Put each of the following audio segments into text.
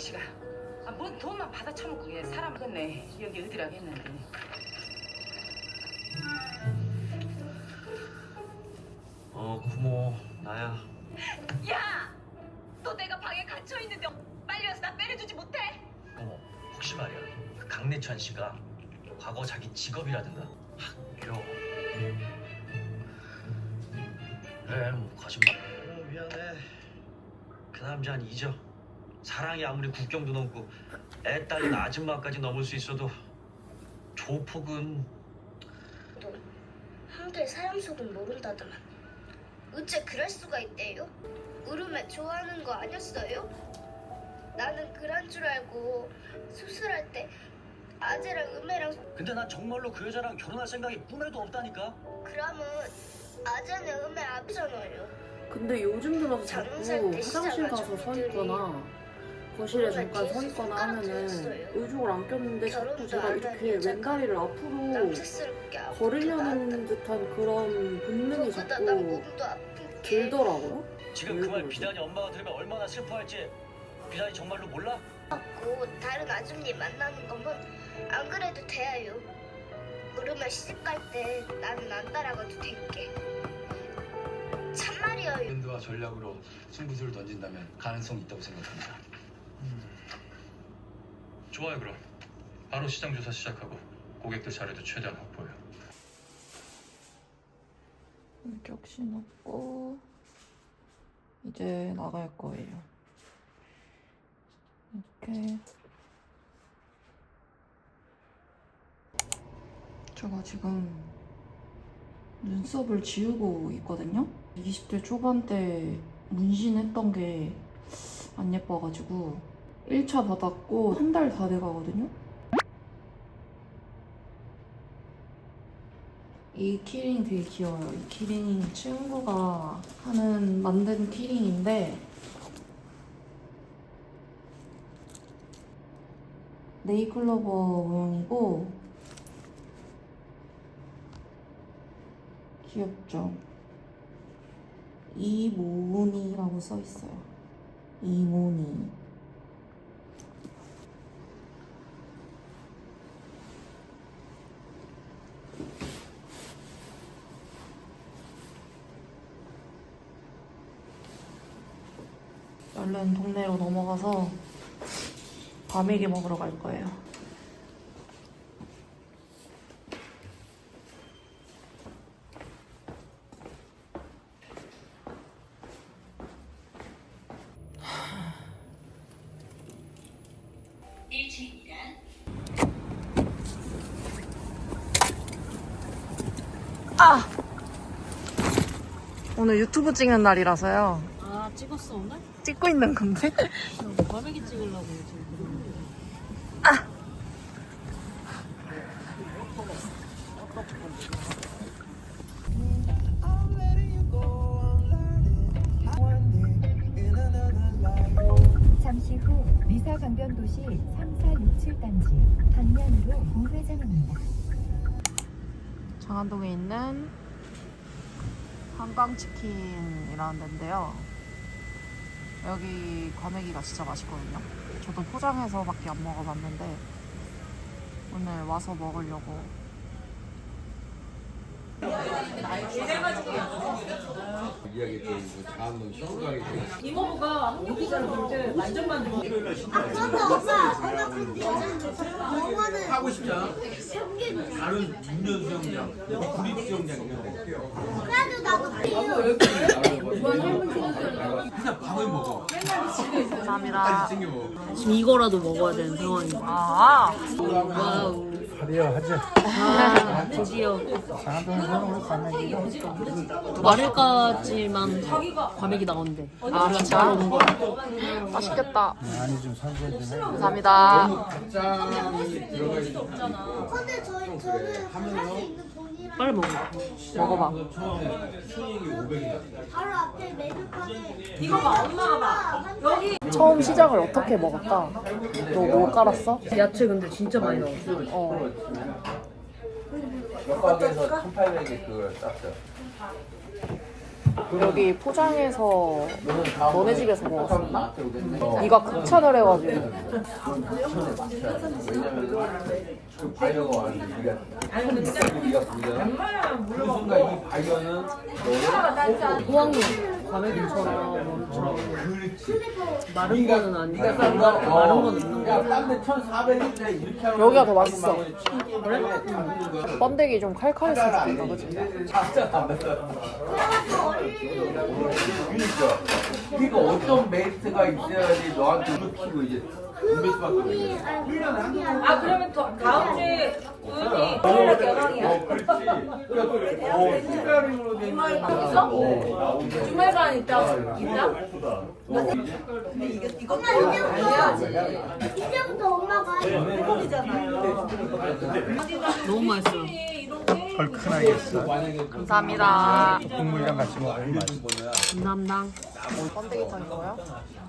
택시가. 아, 뭔 돈만 받아 처먹고 그냥 사람 끝네. 여기 어디라고 했는데. 아무리 국경도 넘고 애 딸린 아줌마까지 넘을 수 있어도 조폭은 형들 사람 속은 모른다더만. 어째 그럴 수가 있대요? 우르메 좋아하는 거 아니었어요? 나는 그런 줄 알고 수술할 때 아재랑 음해랑 근데 난 정말로 그 여자랑 결혼할 생각이 꿈에도 없다니까 그러면 아재는 음해 앞잖아요. 근데 요즘 들어서 자꾸 장사할 때 화장실 시장 가서 서 있거나 거실에 잠깐 서 있거나 하면은. 의족을 안 꼈는데 자꾸 제가 안 이렇게 왼다리를 앞으로 걸으려는. 듯한 그런 본능이 자꾸 들더라고요. 지금 그 말 비단이 엄마가 들으면 얼마나 슬퍼할지 비단이 정말로 몰라? 고 다른 아줌님 만나는 거면 안 그래도 돼요. 그러면 시집 갈 때 나는 안 따라가도 될게. 참말이에요. 밴드와 전략으로 승부수를 던진다면 가능성이 있다고 생각합니다. 좋아요 그럼 바로 시장 조사 시작하고 고객들 자료도 최대한 확보해요 격시 넣고 이제 나갈 거예요. 이렇게 제가 지금 눈썹을 지우고 있거든요. 20대 초반 때 문신했던 게 안 예뻐가지고 1차 받았고 한 달 다 돼가거든요. 이 키링 되게 귀여워요. 이 키링 친구가 하는 만든 키링인데 네이클로버 모양이고 귀엽죠? 이모니라고 써 있어요. 이모니. 얼른 동네로 넘어가서 과메기 먹으러 갈 거예요. 오늘 유튜브 찍는 날이라서요. 아 찍었어 오늘? 찍고 있는 건데? 나 과메기 찍으려고 지금 잠시 후 미사 강변도시 3, 4, 6, 7단지 방면으로 우회전입니다. 장안동에 있는 한강치킨이라는 데인데요. 여기 과메기가 진짜 맛있거든요. 저도 포장해서밖에 안 먹어봤는데 오늘 와서 먹으려고 하고 싶잖아. 다른 중년 수영장, 구립 수영장 이런 데. 그냥 밥을 먹어. 감사합니다. 챙겨 먹어. 지금 이거라도 먹어야 되는 상황인 거야 아, 와우 드디어 하자. 아 드디어 장동에서는 우리 과메기가 말일까지만 과메기 나온대 아 진짜? 맛있겠다. 많이 좀 해. 감사합니다. 짠이 들어가 있는 근데 저희 저는 할수 있는 빨리 먹어 먹어봐. 처음에 수익이 500이야. 바로 앞에 메뉴판에 처음 시작을 어떻게 먹었다? 너 뭐 깔았어? 야채 근데 진짜 많이 나왔어 어. 옆가게에서 1,800에 그걸 땄어. 여기 포장해서 너네 집에서 먹었었나? 네가 극찬을 해가지고 그 바이어가 왔는데 네가 네가 보잖아. 그 순간 이 바이어는 호황이 과메기처럼 엄청. 마른 거는 아니고 네가 마른 건 있는 거. 딴데 1,400인데 이렇게 하면 여기가 더 맛있어. 그래? 번데기 좀 칼칼했으면 좋겠다 그치? 그러니까 그러니까 어떤 메리트가 있어야지 너한테 키고 이제 아 그러면 더 다음 주에 우연히 어, 그렇지. 그러니까 어, 특별히로 된 거. 주말반 있다. 있다? 이제부터 엄마가 너무 맛있어요. 얼큰하게 했어. 감사합니다. 국물이랑 같이 먹으면 맛있어. 감사합니다. 번데기탕이고요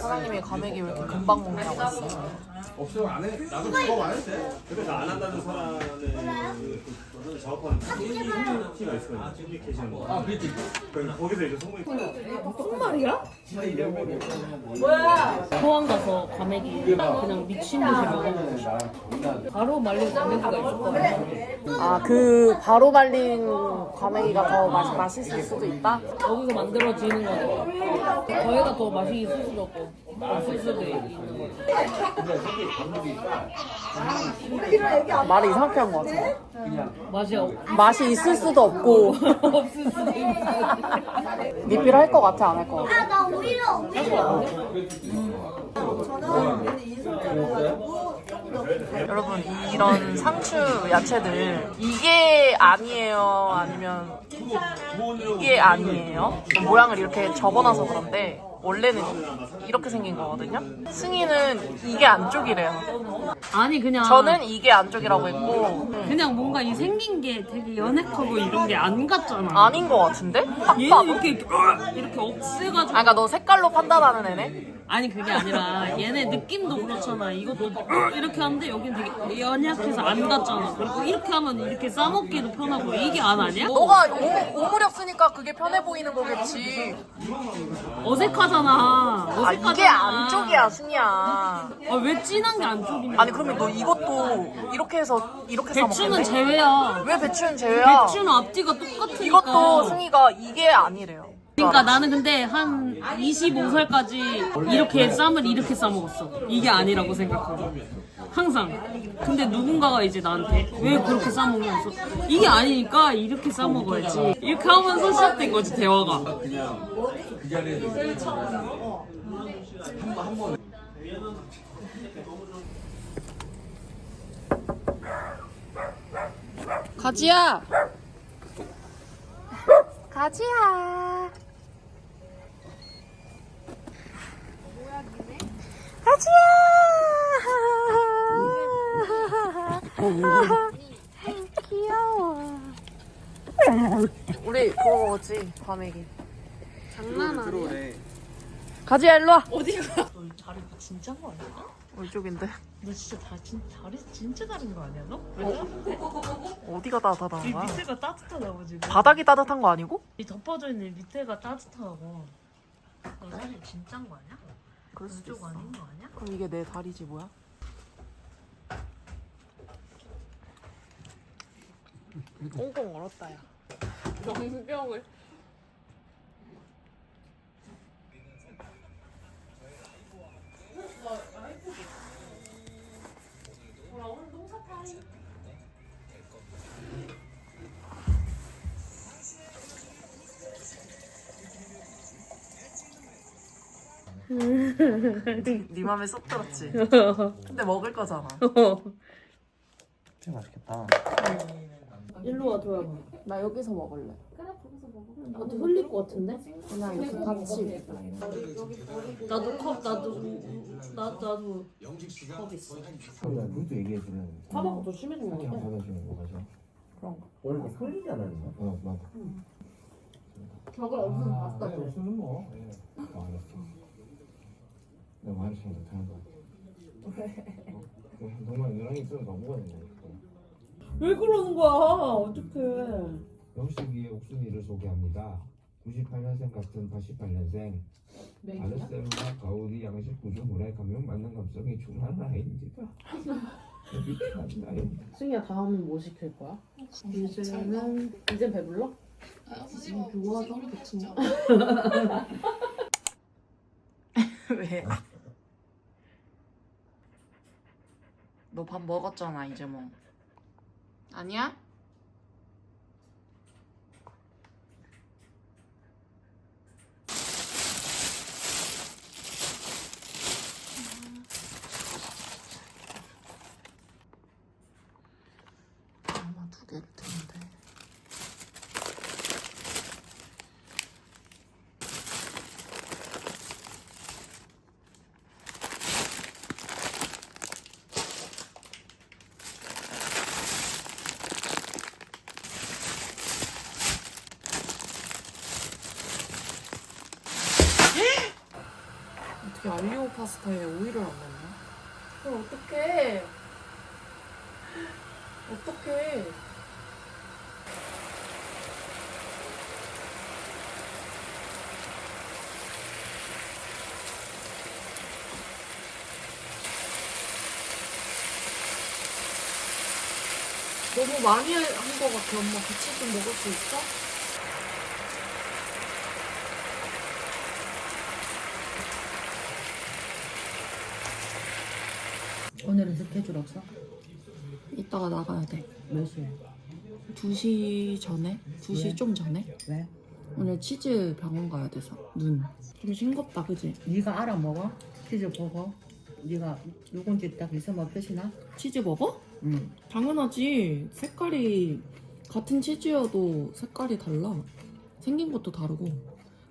사장님이 과메기 왜 이렇게 금방 먹냐고 했어요 없으면 안 해. 나도 그거 안 해도 돼. 그래서 안 한다는 사람은 그 작업하는 팀가 있어요. 커뮤니케이션 뭐. 아, 그렇지. 그 거기서 이제 소문이 포항 가서 과메기 그냥 미친 듯이 먹어보고 바로 말린 과메기가 있었거든요. 아그 바로 말린 과메기가 더 맛, 맛있을 수도 있다? 거기서 만들어지는 거죠. 저희가 더 맛이 있을 수도 없고 없을 수도 있는 거죠. 말을 이상하게 한 것 같아 맛이 없, 맛이 있을 수도 없고. 없을 수도 있는 리필 할 것 같아 안 할 것 같아? 나 오히려 오히려 여러분 이런 상추 야채들 이게 아니에요? 아니면 이게 아니에요? 모양을 이렇게 접어놔서 그런데 원래는 이렇게 생긴 거거든요? 승희는 이게 안쪽이래요. 아니 그냥 저는 이게 안쪽이라고 했고 그냥 뭔가 이 생긴 게 되게 연약하고 이런 게 안 같잖아. 아닌 것 같은데? 딱 얘는 봐도 이렇게 이렇게 억세가지고. 아 그러니까 너 색깔로 판단하는 애네? 아니 그게 아니라 얘네 느낌도 그렇잖아. 이것도 이렇게 하는데 여긴 되게 연약해서 안 같잖아. 그리고 이렇게 하면 이렇게 싸먹기도 편하고 이게 안 아니야? 너가 오, 오므려 쓰니까 그게 편해 보이는 거겠지 어색하잖아. 아 어색하잖아. 이게 안쪽이야 승희야 아 왜 진한 게 안쪽이냐? 아니 그러면 너 이것도 이렇게 해서 이렇게 사 배추는 먹겠네? 제외야. 왜 배추는 제외야? 배추는 앞뒤가 똑같으니까. 이것도 승희가 이게 아니래요. 그러니까 나는 근데 한 25살까지 이렇게 쌈을 이렇게 싸 먹었어. 이게 아니라고 생각하고. 항상. 근데 누군가가 이제 나한테 왜 그렇게 싸 먹냐면서 이게 아니니까 이렇게 싸 먹어야지. 이렇게 하면서 시작된 거지 대화가. 가지야. 가지야. 가지야. 귀여워. 우리 그거 먹었지 과메기. 장난 아니야. 가지야 일로 와. 어디가? 너 자리 진짜인 거 아니야? 이쪽인데. 너 진짜 다 진, 자리 진짜 다른 거 아니야 너? 어디가 따뜻한 이 거야? 밑에가 따뜻하다고 지금. 바닥이 따뜻한 거 아니고? 이 덮어져 있는 밑에가 따뜻하고. 너 사실 진짜인 거 아니야? 그럴 수도 이쪽 아닌 거 아니야? 그럼 이게 내 다리지 뭐야? 꽁꽁 얼었다 야. 명병을. 네 맘에 쏙 들었지. 근데 먹을 거잖아. 진짜 맛있겠다. 일로 와 도야봐. 나 여기서 먹을래. 나도 흘릴 것 같은데? 그냥 이렇게 같이. 나도 컵 나도 나 나도 컵 있어. 그것도 얘기해 주는. 화방가 더 심해진 거 그냥 같아. 받아주는 거 맞아. 원래 그 흘리지 않았나? 어 맞아. 저걸 없으면 아, 봤다. 쓰는 거. 예. 아, 알았어. 내가 말했으면 못하는 거. 왜? 정말 너랑 있으면 너무가 된다니까. 왜 그러는 거야? 어떡해. 병식이의 옥순이를 소개합니다. 98년생 같은 88년생 아르세루나 가우디 양식 구조 문화의 감명 만능 감성이 중한 아이입니다. 승희야 다음은 뭐 시킬 거야? 이제는 이제 배불러? 지금 좋아하잖아 대충 왜? 너 밥 먹었잖아 이제 뭐 아니야? 아마 두 개일 텐데 어떻게 알리오 파스타에 오이를 안 넣냐? 그럼 어떡해 어떡해 너무 많이 한 거 같아 엄마 같이 좀 먹을 수 있어? 오늘은 스케줄 없어? 이따가 나가야 돼 몇 시에? 2시 전에? 2시 왜? 좀 전에? 왜? 오늘 치즈 병원 가야 돼서 눈. 좀 싱겁다 그지? 네가 알아 먹어? 치즈 버거? 네가 누군지 딱 있으면 표시나? 치즈 버거? 응. 당연하지. 색깔이 같은 치즈여도 색깔이 달라. 생긴 것도 다르고.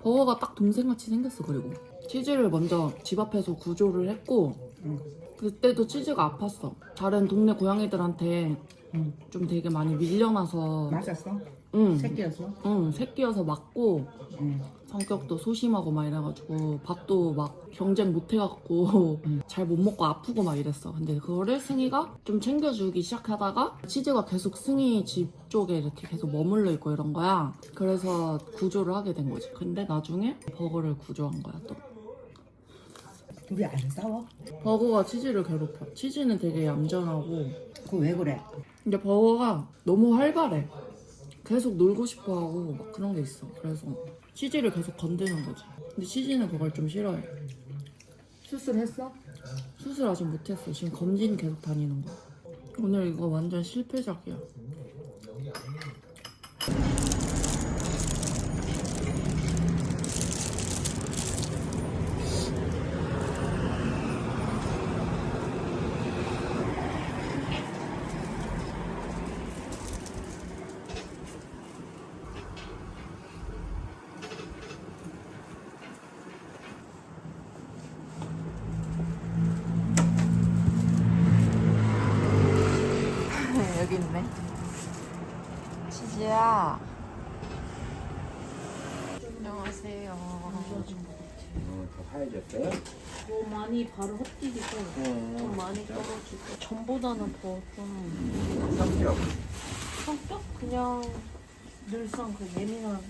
버거가 딱 동생같이 생겼어 그리고. 치즈를 먼저 집 앞에서 구조를 했고 응. 그때도 치즈가 아팠어. 다른 동네 고양이들한테 응. 좀 되게 많이 밀려나서 맞았어? 응. 새끼였어? 응, 새끼여서 맞고 응. 성격도 소심하고 막 이래가지고 밥도 막 경쟁 못 해갖고 음. 잘못 먹고 아프고 막 이랬어. 근데 그거를 승희가 좀 챙겨주기 시작하다가 치즈가 계속 승희 집 쪽에 이렇게 계속 머물러 있고 이런 거야. 그래서 구조를 하게 된 거지. 근데 나중에 버거를 구조한 거야 또. 둘이 안 싸워? 버거가 치즈를 괴롭혀. 치즈는 되게 얌전하고 그거 왜 그래? 근데 버거가 너무 활발해. 계속 놀고 싶어 하고 막 그런 게 있어. 그래서 치즈를 계속 건드는 거지. 근데 치즈는 그걸 좀 싫어해. 수술했어? 수술 아직 못했어. 지금 검진 계속 다니는 거야. 오늘 이거 완전 실패작이야. 여기 있네. 치즈야. 안녕하세요. 더 하얘졌어요? 더 많이 바로 헛디디고 좀 많이 떨어지고 전보다는 더좀 성격. 성격? 그냥 늘상 그 예민한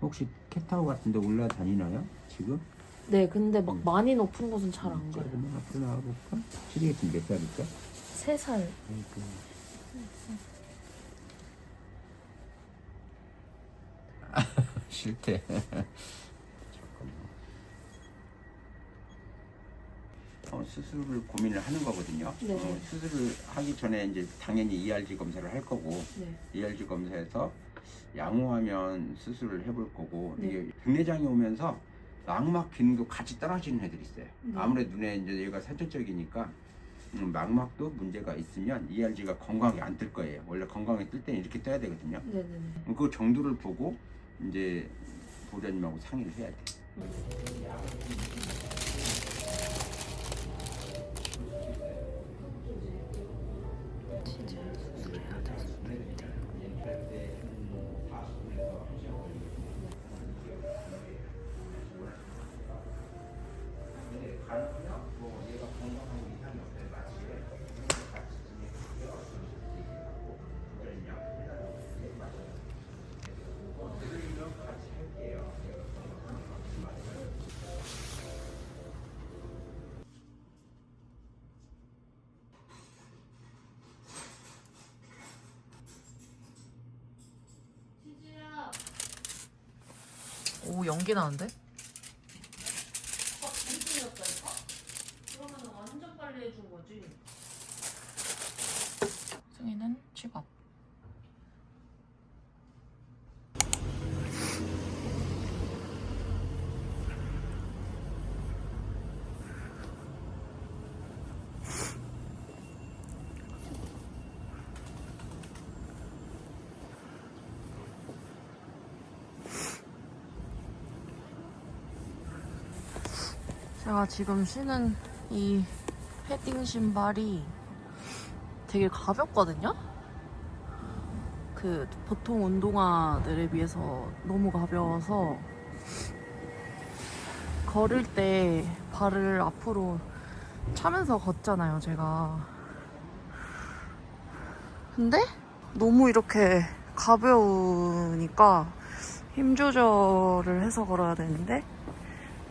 혹시 캣타워 같은 데 올라다니나요? 지금? 네 근데 막 많이 높은 곳은 잘 안 가요 그러면 앞으로 나와볼까? 시리에 지금 몇 살일까? 세살 아이고. 싫대. 어, 수술을 고민을 하는 거거든요. 네. 어, 수술을 하기 전에 이제 당연히 ERG 검사를 할 거고 네. ERG 검사에서 양호하면 수술을 해볼 거고 네. 이게 백내장이 오면서 망막 기능도 같이 떨어지는 애들이 있어요. 네. 아무래도 눈에 이제 얘가 선천적이니까 음, 망막도 문제가 있으면 ERG가 건강하게 안 뜰 거예요. 원래 건강하게 뜰 때는 이렇게 떠야 되거든요. 네 네 네 그 정도를 보고 이제 보호자님하고 상의를 해야 돼. 연기 나는데? 그러면 완전 빨리 해준 거지. 승희는 집 앞. 제가 지금 신은 이 패딩 신발이 되게 가볍거든요? 그 보통 운동화들에 비해서 너무 가벼워서 걸을 때 발을 앞으로 차면서 걷잖아요, 제가. 근데 너무 이렇게 가벼우니까 힘 조절을 해서 걸어야 되는데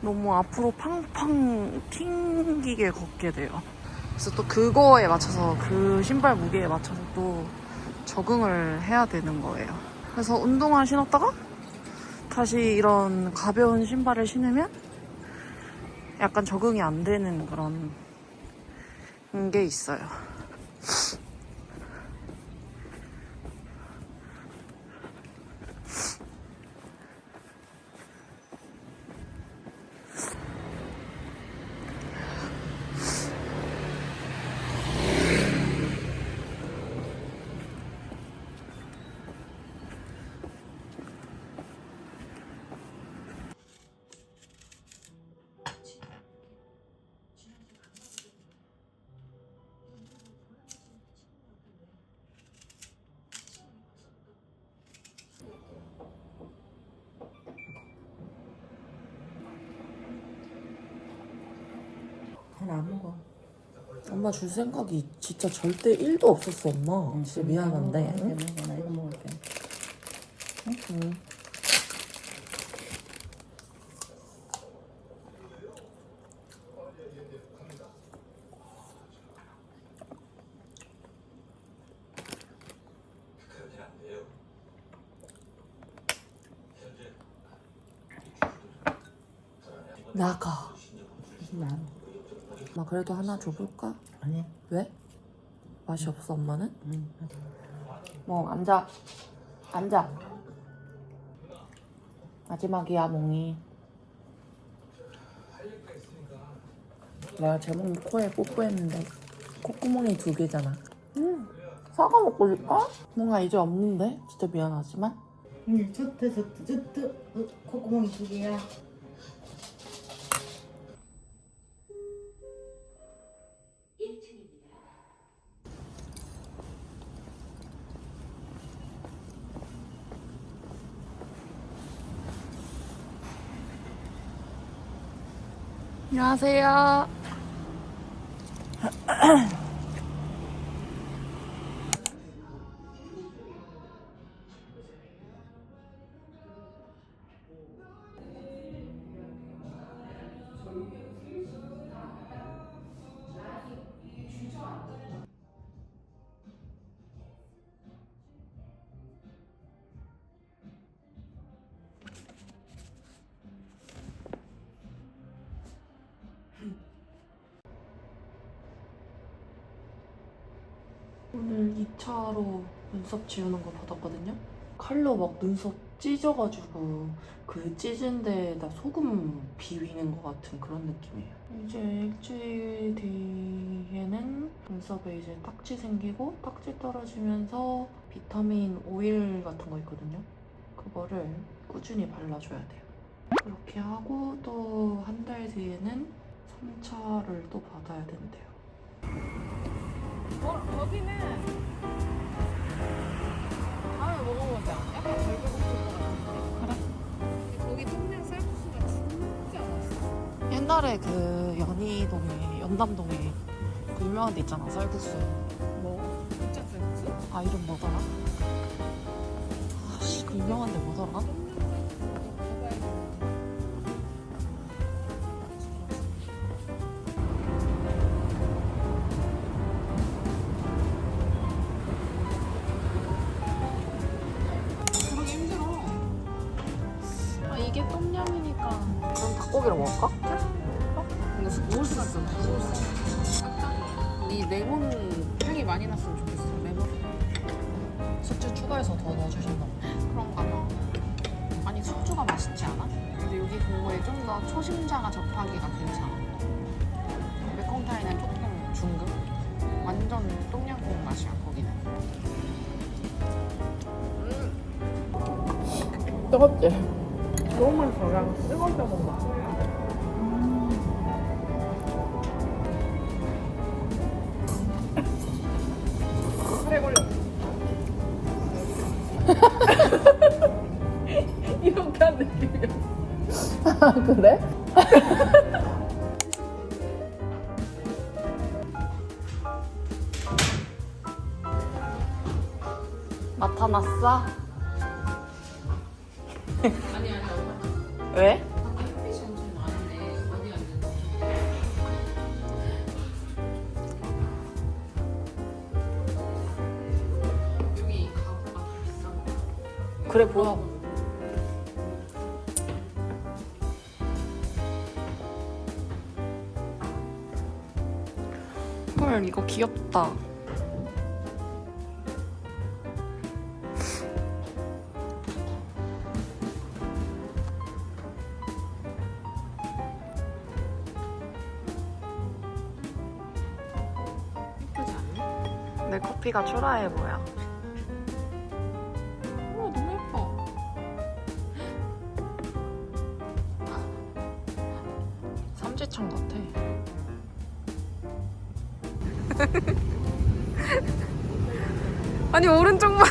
너무 앞으로 팡팡 튕기게 걷게 돼요. 그래서 또 그거에 맞춰서 그 신발 무게에 맞춰서 또 적응을 해야 되는 거예요. 그래서 운동화 신었다가 다시 이런 가벼운 신발을 신으면 약간 적응이 안 되는 그런 게 있어요. 안 먹어. 엄마 줄 생각이 진짜 절대 1도 없었어, 엄마. 진짜 미안한데. 나 이거 먹을게. 응. 나가. 나 엄마 그래도 하나 줘볼까? 아니. 왜? 맛이 없어, 엄마는? 응. 뭐 앉아 앉아 마지막이야 몽이 내가 제목 코에 뽀뽀했는데 콧구멍이 두 개잖아 응 사과 먹고 싶어? 뭔가 이제 없는데 진짜 미안하지만 좋다, 좋다. 어, 콧구멍이 두 개야. 안녕하세요 눈썹 지우는 거 받았거든요. 칼로 막 눈썹 찢어가지고 그 찢은 데에다 소금 비비는 것 같은 그런 느낌이에요. 이제 일주일 뒤에는 눈썹에 이제 딱지 생기고 딱지 떨어지면서 비타민 오일 같은 거 있거든요. 그거를 꾸준히 발라줘야 돼요. 그렇게 하고 또 한 달 뒤에는 3차를 또 받아야 된대요. 어, 여기는 옛날에 그 연희동에 연남동에 그 유명한 데 있잖아 쌀국수 뭐? 진짜 쌀국수? 아 이름 뭐더라? 아씨 그 유명한 데 뭐더라? 뜨겁지? 너무 맛있어. 뜨거울 때 먹어. 이렇게 한 느낌이야. 아, 그래? 그래 보여. 헐 이거 귀엽다. 내 커피가 초라해 보여. 아니 오른쪽만.